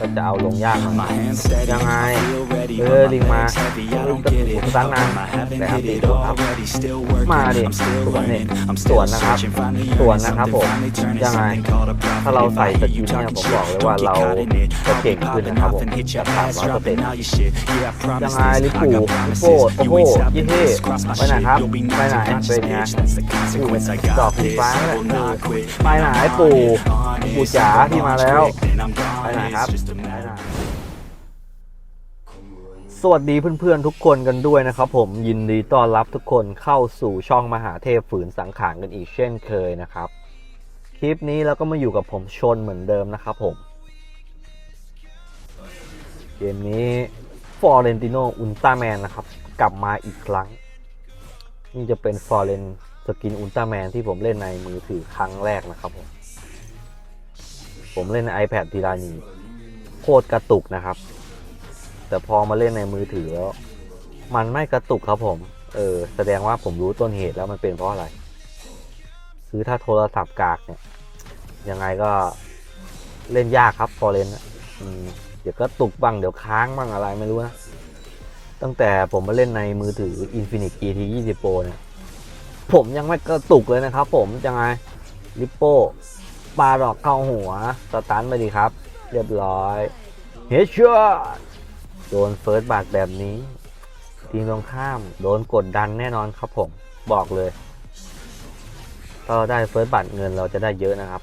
ก็จะเอาลงยากหน่อย My hands steady, ยังไง I feel ready, เอ but อ my ลิงมา legs heavy, I เออ don't ก็ get ถู it. กตั้งนาน I haven't แต่อัน hit ติ it โดนครับ already, still working, มาดิ I'm still สวนนี่ learning, I'm ส still วนนะครับ searching, finally สวน earning นะครับ something, ผม finally turning ยังไง something called a ถ้าเรา profit. If ใส่ I ส hear กิ you ลเนี่ย talking ผมบอก shit, เลยว่า don't เรา get caught in it. จะ I'll เก่ be งขึ้น popping นะครับผ off ม and hit จะ your สาม ass ร้อยเปอร์ dropping เซ็นต์ all your shit. Yeah, I promise ยังไง this, ลิ I ปู got ลิ promises. โป้โอ้ You โห ain't stopping ยี่เท่ this, cross my ไปไหน shit, ครับ you'll be ไปไหน knocking on เป็น this ไง bitch. That's the consequence, I ดอก got สี this. ฟ้า I เนี่ย will not quit. ไปไหน Man, I'm ปู่ on it, on it. ปู่จ๋า Step ที่ on มาแล้ว trick, then I'm ไป gone. ไหนครับ It's just a ไปไหน matter สวัสดีเพื่อนๆทุกคนกันด้วยนะครับผมยินดีต้อนรับทุกคนเข้าสู่ช่องมหาเทพฝืนสังขารกันอีกเช่นเคยนะครับ คลิปนี้เราก็มาอยู่กับผมชนเหมือนเดิมนะครับผม เกมนี้ฟอร์เรนติโนอุลตร้าแมนนะครับ กลับมาอีกครั้ง นี่จะเป็นฟอร์เรนสกินอุลตร้าแมนที่ผมเล่นในมือถือครั้งแรกนะครับผม ผมเล่นใน iPad ทีรานีโคตรกระตุกนะครับ แต่พอมาเล่นในมือถือแล้ว มันไม่กระตุกครับผม เออ แสดงว่าผมรู้ต้นเหตุแล้วมันเป็นเพราะอะไร คือถ้าโทรศัพท์กากเนี่ย ยังไงก็เล่นยากครับฟอร์เรนเดี๋ยวก็ตุกบ้างเดี๋ยวค้างบ้างอะไรไม่รู้นะ ตั้งแต่ผมมาเล่นในมือถือ Infinix GT 20 Pro เนี่ย ผมยังไม่กระตุกเลยนะครับผมยังไงลิปโป้ ปาดอกเข้าหัว สตันไปดีครับ เรียบร้อยเฮดช็อโดนเฟิร์สบัตแบบนี้ ทีมตรงข้ามโดนกดดันแน่นอนครับผม บอกเลยถ้าเราได้เฟิร์สบัตเงินเราจะได้เยอะนะครับ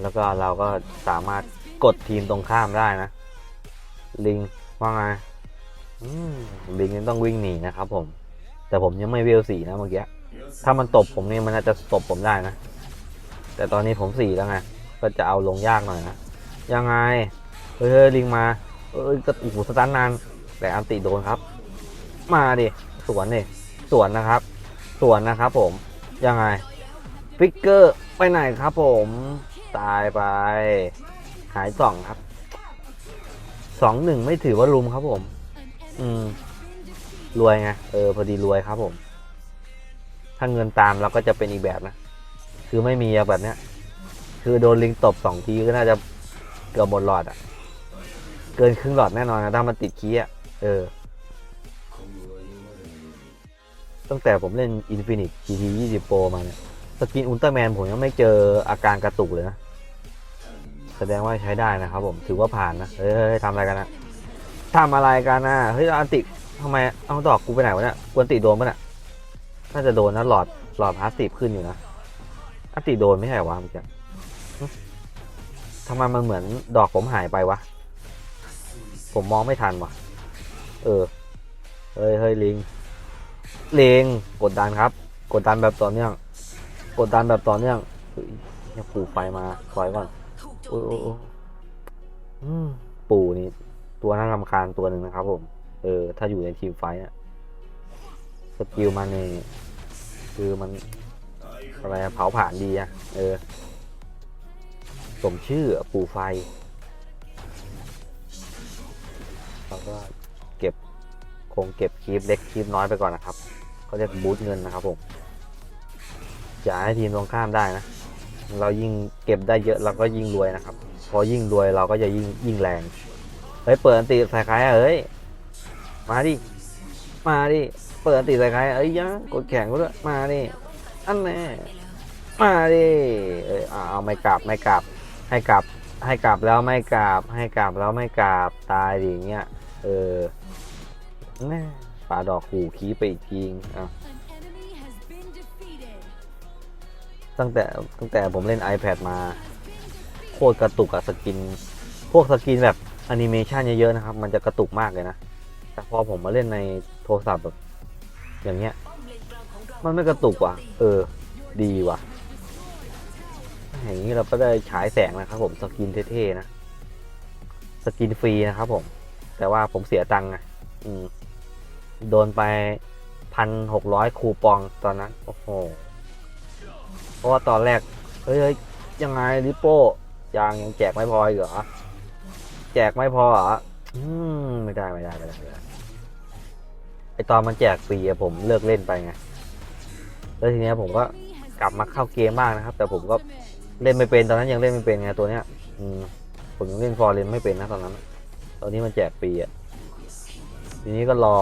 แล้วก็เราก็สามารถกดทีมตรงข้ามได้นะ ลิงว่าไงลิงต้องวิ่งหนีนะครับผม แต่ผมยังไม่เวลสีนะเมื่อกี้ ถ้ามันตบผมนี่มันน่าจะตบผมได้นะ แต่ตอนนี้ผมสี่แล้วไง ก็จะเอาลงยากหน่อยนะ ยังไง เฮ้ยเฮ้ยลิงมา เอ้ยกระโอ้โหสตันนาน แต่อันติโดนครับ มาดิ สวนดิสวนนะครับ สวนนะครับผม ยังไง ฟิกเกอร์ไปไหนครับผม ตายไป หายสองครับ สองหนึ่งไม่ถือว่ารุมครับผม อืม รวยไง เออ พอดีรวยครับผม ถ้าเงินตามเราก็จะเป็นอีกแบบนะ คือไม่มีอะแบบเนี้ย คือโดนลิงตบสองทีก็น่าจะเกือบหมดหลอดอะเกินครึ่งหลอดแน่นอนนะถ้ามันติดคีอะเออ ตั้งแต่ผมเล่น Infinix GT 20 Pro มาเนี่ย สกินอุลตร้าแมนผมยังไม่เจออาการกระตุกเลยนะ แสดงว่าใช้ได้นะครับผมถือว่าผ่านนะเฮ้ยทำอะไรกันนะทำอะไรกันนะเฮ้ยอันติทำไมเอาดอกกูไปไหนวะเนี่ยกวนติโดนปะเนี่ยน่าจะโดนนะหลอดหลอดพาสซีฟขึ้นอยู่นะ อันติโดนไม่ใช่วะเมื่อกี้ทำไมมันเหมือนดอกผมหายไปวะ ผมมองไม่ทันวะเออ เฮ้ยเฮ้ยลิงลิงกดดันครับ กดดันแบบต่อเนื่อง กดดันแบบต่อเนื่องเนี่ยปู่ไฟมาถอยก่อนโอ้โอ้ปู่นี่ ตัวน่ารำคาญตัวหนึ่งนะครับ ผม เออ ถ้าอยู่ในทีมไฟเนี่ยสกิลมันนี่ยคือมัน อะไรเผาผ่านดีอะเออ สมชื่อปู่ไฟเราก็เก็บคงเก็บคลิปเล็กคลิปน้อยไปก่อนนะครับเขาเรียกบูทเงินนะครับผมอย่าให้ทีมตรงข้ามได้นะ เรายิ่งเก็บได้เยอะเราก็ยิ่งรวยนะครับ พอยิ่งรวยเราก็จะยิ่งยิ่งแรง เฮ้ยเปิดติใส่ใครเฮ้ย มาดิ มาดิ เปิดติใส่ใครเอ้ยยังกดแข่งก็ด้วย มาดิ อันแน่มาดิเออาเอาไม่กลับไม่กลับ ให้กลับ ให้กลับแล้วไม่กลับ ให้กลับแล้วไม่กลับตายดิเงี้ยเออแน่ปลาดอกหูขี้ไปอีกทีอะตั้งแต่ตั้งแต่ผมเล่น iPad มา โคตรกระตุกอะสกิน พวกสกินแบบแอนิเมชันเยอะๆนะครับ มันจะกระตุกมากเลยนะ แต่พอผมมาเล่นในโทรศัพท์แบบอย่างเงี้ย มันไม่กระตุกว่ะ เออ ดีว่ะ อย่างนี้เราก็ได้ฉายแสงนะครับผม สกินเท่ๆนะ สกินฟรีนะครับผม แต่ว่าผมเสียตังค์ไงอืม โดนไปพันหกร้อยคูปองตอนนั้น โอ้โห เพราะว่าตอนแรก เฮ้ยยังไงลิโป้ยังยังแจกไม่พออีกเหรอ แจกไม่พอเหรอ อืม ไม่ได้ไม่ได้ไม่ได้ไไดไอตอนมันแจกฟรีอะผมเลิกเล่นไปไง แล้วทีเนี้ยผมก็กลับมาเข้าเกมบ้างนะครับ แต่ผมก็เล่นไม่เป็นตอนนั้นยังเล่นไม่เป็นไงตัวเนี้ย อืมผมยังเล่นฟอร์เรนไม่เป็นนะตอนนั้น ตอนนี้มันแจกปีอะทีนี้ก็รอ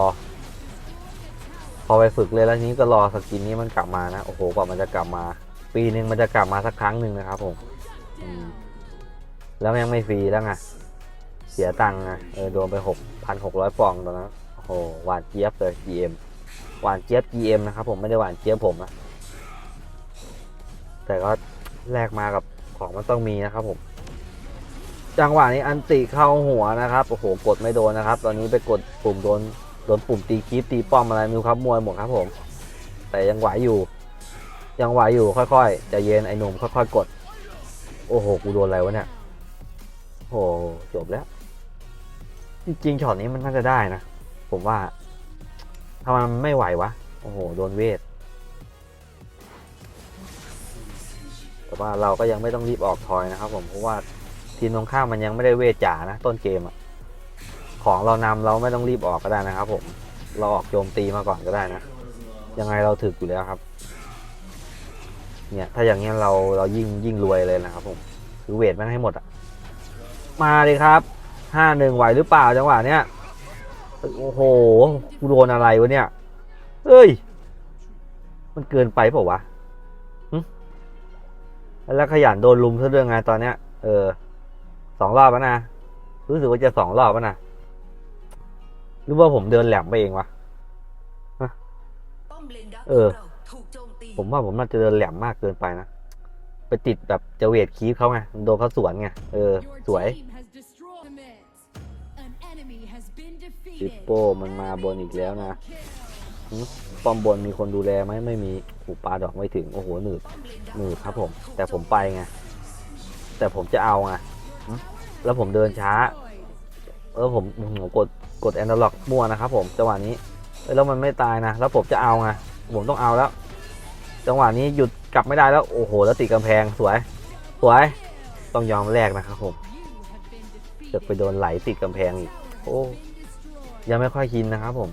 พอไปฝึกเลยแล้วทีนี้ก็รอสกินนี้มันกลับมานะโอ้โหกว่ามันจะกลับมา ปีหนึ่งมันจะกลับมาสักครั้งหนึ่งนะครับผมมแล้วยังไม่ฟรีแล้วไงเสียตังค์ไงเออโดนไปหกพันหกร้อยปองตอนนั้นโอ้โหหวานเจี๊ยบเลย GM หวานเจี๊ยบ GM นะครับผมไม่ได้หวานเจี๊ยบผมนะแต่ก็แลกมากับของมันต้องมีนะครับผม จังหวะนี้อันติเข้าหัวนะครับโอ้โหกดไม่โดนนะครับ ตอนนี้ไปกดปุ่มโดนโดนปุ่มตีคลิปตีป้อมอะไรมิวครับมวยหมดครับผม แต่ยังไหวอยู่ ยังไหวอยู่ค่อยๆใจเย็นไอ้หนุ่มค่อยๆกด โอ้โหกูโดนอะไรวะเนี่ยโอ้โหจบแล้ว จริงๆช็อตนี้มันน่าจะได้นะ ผมว่าำไมมันไม่ไหววะ โอ้โห โดนเวท แต่ว่าเราก็ยังไม่ต้องรีบออกทอยนะครับ ผมเพราะว่าทีมตรงข้ามมันยังไม่ได้เวทจ๋านะ ต้นเกมอะของเรานำเราไม่ต้องรีบออกก็ได้นะครับ ผม เราออกโจมตีมาก่อนก็ได้นะ ยังไงเราถึกอยู่แล้วครับ เนี่ย ถ้าอย่างเงี้ยเราเรายิ่งยิ่งรวยเลยนะครับ ผม คือเวทมันให้หมดอะมาเลยครับห้าหนึ่งไหวหรือเปล่าจังหวะเนี้ย โอ้โห กูโดนอะไรวะเนี่ย เฮ้ย มันเกินไปเปล่าวะแล้วขยันโดนลุมซะด้วยไงตอนเนี้ย เออ สองรอบแล้วนะ รู้สึกว่าจะสองรอบแล้วนะ หรือว่าผมเดินแหลมไปเองวะอมเออ ผมว่าผมน่าจะเดินแหลมมากเกินไปนะ ไปติดแบบจะเวทคีฟเขาไง โดนเขาสวนไง เออ สวย ซิปโป้มันมาบนอีกแล้วนะป้อมบนมีคนดูแลไหมไม่มีหูปลาดอกไม่ถึง โอ้โหหนืดหนืดครับผม แต่ผมไปไง แต่ผมจะเอาไงแล้วผมเดินช้า เออผมผมกดกดแอนดล็อกมั่วนะครับผมจังหวะนี้แล้วมันไม่ตายนะ แล้วผมจะเอาไงผมต้องเอาแล้ว จังหวะนี้หยุดกลับไม่ได้แล้ว โอ้โห แล้วติดกำแพงสวย สวย ต้องยอมแลกนะครับผมจะไปโดนไหลติดกำแพงอีก โอ้ ยังไม่ค่อยชินนะครับผม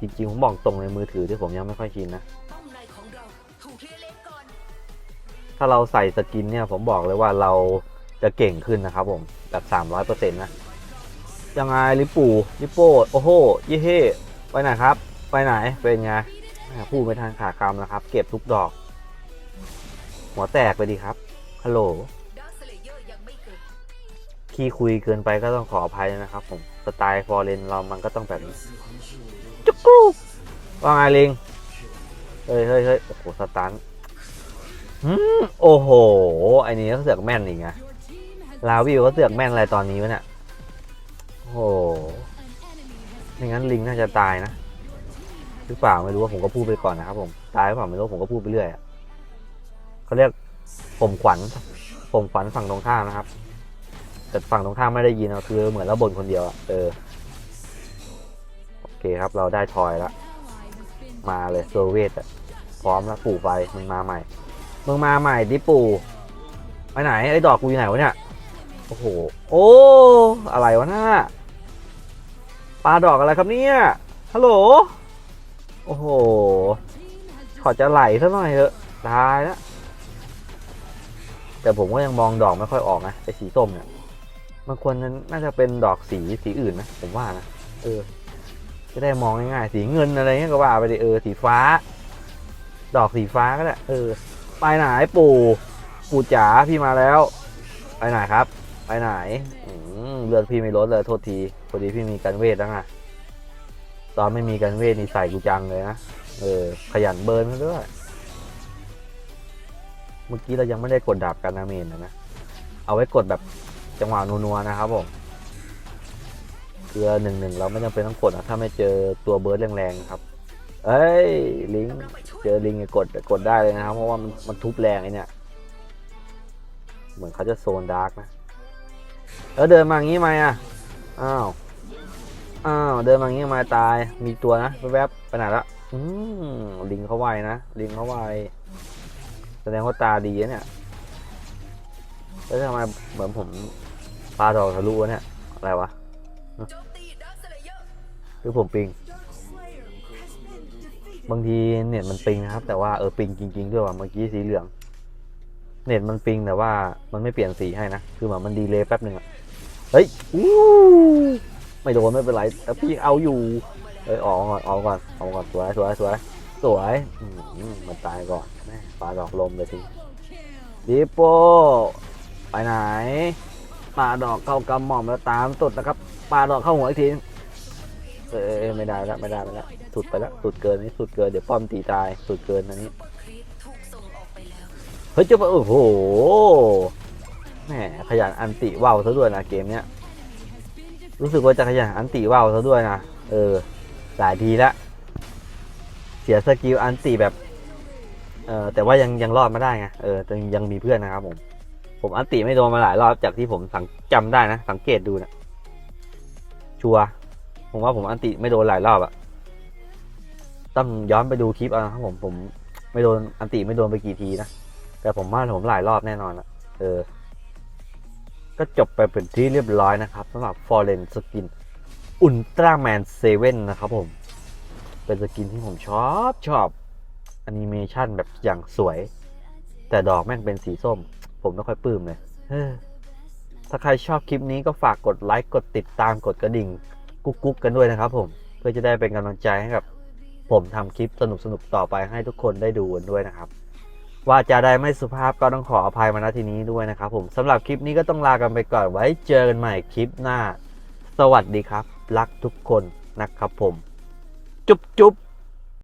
จริงๆผมบอกตรงในมือถือที่ผมยังไม่ค่อยชินนะถ้าเราใส่สกินเนี่ยผมบอกเลยว่าเราจะเก่งขึ้นนะครับผมแบบสามร้อยเปอร์เซ็นต์นะยังไงลิปูลิปโป้โอ้โหยี่เฮ่ไปไหนครับ ไปไหนเป็นไงพูดไม่ทันขาดคำนะครับ เก็บทุกดอก หัวแตกไปดีครับฮัลโหลดักสเลเยอร์ยังไม่เกิดขี้คุยเกินไปก็ต้องขออภัยนะครับผม สไตล์ฟอร์เรนเรามันก็ต้องแบบนี้จุกรูว่าไงลิงเฮ้ยเฮ้ยเฮ้ยโอ้โหสตันหืมโอ้โหไอ้นี่ก็เสือกแม่นอีกไงลาวิวก็เสือกแม่นอะไรตอนนี้วะเนี่ยโอ้โหไม่งั้นลิงน่าจะตายนะหรือเปล่าไม่รู้ว่าผมก็พูดไปก่อนนะครับผมตายหรือเปล่าไม่รู้ผมก็พูดไปเรื่อยอะเขาเรียกผมขวัญผมขวัญฝั่งตรงข้ามนะครับ แต่ฝั่งตรงข้ามไม่ได้ยินอะคือเหมือนเราบ่นคนเดียวอะเออโอเคครับเราได้ทอยแล้วมาเลยเซอร์เวทอะพร้อมแล้วปู่ไฟมึงมาใหม่มึงมาใหม่ดิปู่ไปไหนไอ้ดอกกูอยู่ไหนวะเนี่ยโอ้โหโอ้อะไรวะน่าปลาดอกอะไรครับเนี่ยฮัลโหลโอ้โหขอจะไหลซะหน่อยเถอะตายแล้วแต่ผมก็ยังมองดอกไม่ค่อยออกนะไอ้สีส้มเนี่ย มันควรน่าจะเป็นดอกสีสีอื่นนะผมว่านะเออ จะได้มองง่ายๆสีเงินอะไรเงี้ยก็ว่าไปดิเออสีฟ้า ดอกสีฟ้าก็ได้เออ ไปไหนปู่ปู่จ๋าพี่มาแล้ว ไปไหนครับ ไปไหนเลือดพี่ไม่ลดเลยโทษทีพอดีพี่มีการเวทแล้วไงตอนไม่มีการเวทนี่ใส่กูจังเลยนะเออ ขยันเบิร์นด้วย เมื่อกี้เรายังไม่ได้กดดาบการนาเมนนะ เอาไว้กดแบบ จังหวะนัวๆนะครับผมเกลือหนึ่งหนึ่งเราไม่จำเป็นต้องกดนะถ้าไม่เจอตัวเบิร์ดแรงๆครับ เอ้ยลิงเจอลิงเนี่ยกดกดได้เลยนะครับเพราะว่ามันมันทุบแรงไอเนี่ยเหมือนเขาจะโซนดาร์กนะแล้วเดินมาอย่างนี้ไหมอะอ้าวอ้าวเดินมาอย่างนี้มาตายมีตัวนะแวบๆไปไหนละอืมลิงเขาไวนะลิงเขาไวแสดงว่าตาดีนะเนี่ยแล้วทำไมเหมือนผม ปลาดอกทะลุเนี่ยอะไรวะโจมตีดักสเลเยอร์หรือผมปิง บางทีเน็ตมันปิงนะครับ แต่ว่าเออปิงจริง ๆ ด้วยว่ะเมื่อกี้สีเหลือง เน็ตมันปิงแต่ว่ามันไม่เปลี่ยนสีให้นะ คือเหมือนมันดีเลย์แป๊บหนึ่งอะเฮ้ยอู้ไม่โดนไม่เป็นไรแต่พี่เอาอยู่เฮ้ยออกก่อนออกก่อนออกก่อนสวยสวยสวยสวยมันตายก่อนแม่ปลาดอกลมเลยทีดิโปไปไหน ปลาดอกเข้ากำหม่อมแล้วตามตุดนะครับปลาดอกเข้าหัวอีกทีเอ้ยไม่ได้แล้วไม่ได้แล้วสุดไปแล้วสุดเกินนี่สุดเกินเดี๋ยวป้อมตีตายสุดเกินอันนี้ครีปถูกส่งออกไปแล้วเฮ้ยเจะโอ้โหแหมขยันอันติว่าวซะด้วยนะเกมเนี้ยรู้สึกว่าจะขยันอันติว่าวซะด้วยนะเออหลายทีละเสียสกิลอันติแบบเออแต่ว่ายังยังรอดมาได้ไงเออยังมีเพื่อนนะครับผม ผมอันติไม่โดนมาหลายรอบจากที่ผมสังจำได้นะ สังเกตดูนะชัวร์ผมว่าผมอันติไม่โดนหลายรอบอะต้องย้อนไปดูคลิปเอานะครับผมผมไม่โดนอันติไม่โดนไปกี่ทีนะแต่ผมว่าผมหลายรอบแน่นอนอะเออ ก็จบไปเป็นที่เรียบร้อยนะครับสำหรับ Foreign Skin Ultraman 7นะครับผม เป็นสกินที่ผมชอบชอบแอนิเมชันแบบอย่างสวย แต่ดอกแม่งเป็นสีส้ม ผมไม่ค่อยปลื้มเลยถ้าใครชอบคลิปนี้ก็ฝากกดไลค์กดติดตามกดกระดิ่ง กุ๊กกุ๊กกันด้วยนะครับผมเพื่อจะได้เป็นกำลังใจให้กับผมทำคลิปสนุกๆต่อไปให้ทุกคนได้ดูกันด้วยนะครับ ว่าจะได้ไม่สุภาพก็ต้องขออภัยมาณทีนี้ด้วยนะครับผมสำหรับคลิปนี้ก็ต้องลากันไปก่อนไว้เจอกันใหม่คลิปหน้า สวัสดีครับ รักทุกคนนะครับผม จุ๊บจุ๊บ